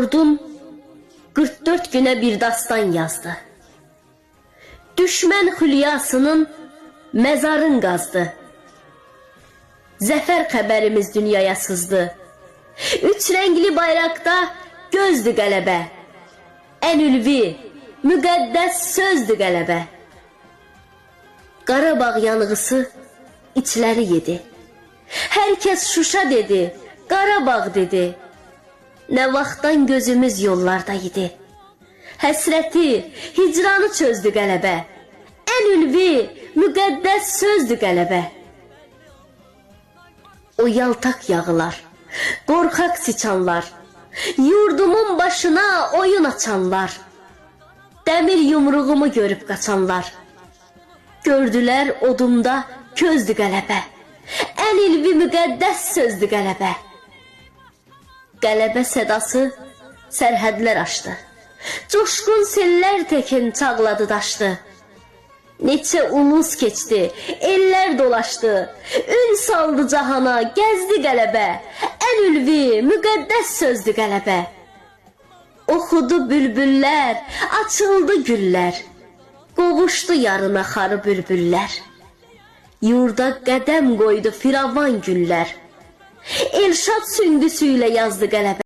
Ordun 44 güne bir dastan yazdı. Düşmən hülyasının mezarın qazdı. Zəfər xəbərimiz dünyaya sızdı. Üç renkli bayrakta gözdü qələbə. En ülvi, müqəddəs sözdü qələbə. Qarabağ yanğısı içləri yedi. Herkes Şuşa dedi, Qarabağ dedi. Ne vaxtdan gözümüz yollarda idi. Həsrəti, hicranı çözdü qələbə. En ülvi, müqəddəs sözdü qələbə. O yaltak yağılar, qorxaq siçanlar, yurdumun başına oyun açanlar, demir yumruğumu görüp kaçanlar. Gördüler odumda közdü qələbə, en ilvi müqəddəs sözdü qələbə. Qələbə sədası sərhədlər aşdı. Coşqun sellər təkin çağladı daşdı. Neçə ulus keçdi, ellər dolaşdı. Ün saldı cahana, gəzdi qələbə. Ən ülvi, müqəddəs sözdü qələbə. Oxudu bülbüllər, açıldı güllər. Qovuşdu yarına xarı bülbüllər. Yurda qədəm qoydu firavan günlər. Elşad süngüsüyle yazdı qələbə.